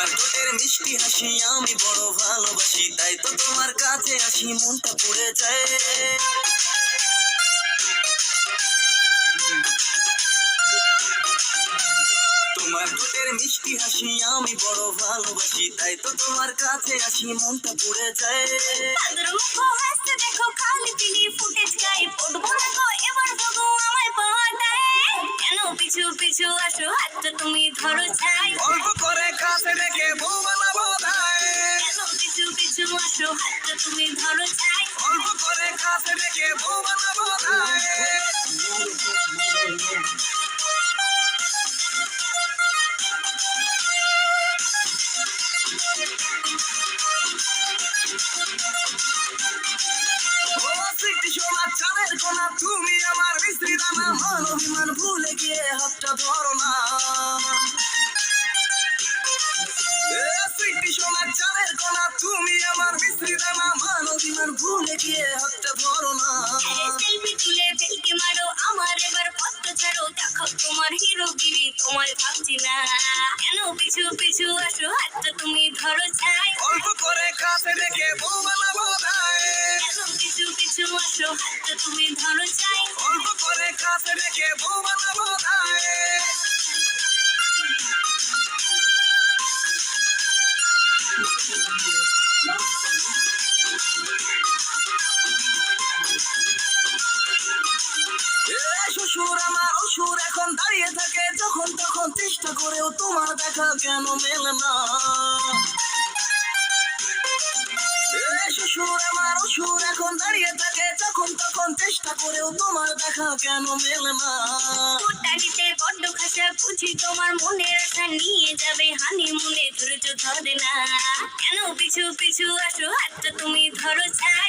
মিষ্টি হাসি আমি বড় ভালোবাসি তাই তো তোমার কাছে আসি মনটা পড়ে যায়। তোমার ঠোঁটের মিষ্টি হাসি আমি বড় ভালোবাসি তাই তো তোমার কাছে আসি মনটা পড়ে যায়। দেখো খালি পিলি ফুটেজ গায়ে পড়ব না গো এবার ভাবো আমায় পাওয়াটায়। কেন পিছু পিছু আসো হাতটা তুমি ধরো চাই। অল্প করে কাছে পিছু আসো হাতটা তুমি ধরো চাই। অল্প করে কাছে সোনা চাঁদের কোনা তুমি আমার মিস্ত্রি দানা মান অভিমান ভুলে গিয়ে হাতটা ধরো না স্মৃতি চাঁদের কোনা তুমি আমার মিস্ত্রি দানা। মান অভিমান ভুলে গিয়ে হাতটা ধরো না। সেলফি তুলে ফেলকে মারো আমার এবার পত্র ছাড়ো। দেখো তোমার হিরোগিরি তোমায় ভাবছি না। কেন পিছু পিছু আসো হাতটা তুমি ধরো চাই। অল্প করে কাছে ডেকে বউ বানাবো কেন পিছু পিছু আসো হাতটা তুমি ধরো চাই। অল্প করে কাছে ডেকে বউ বানাবো দায় শ্বশুর আমার অসুর এখন দাঁড়িয়ে থাকে, যখন তখন চেষ্টা করেও তোমার দেখা কেন মেলে না। শ্বশুর আমার অসুর এখন দাঁড়িয়ে থাকে, যখন তখন চেষ্টা করেও তোমার দেখা কেন মেলে না। বড্ড খাসা, বুঝি তোমার নিয়ে যাবে হানি মনে ধৈর্য না কেন পিছু পিছু আসো? হাতটা তুমি ধরো চাই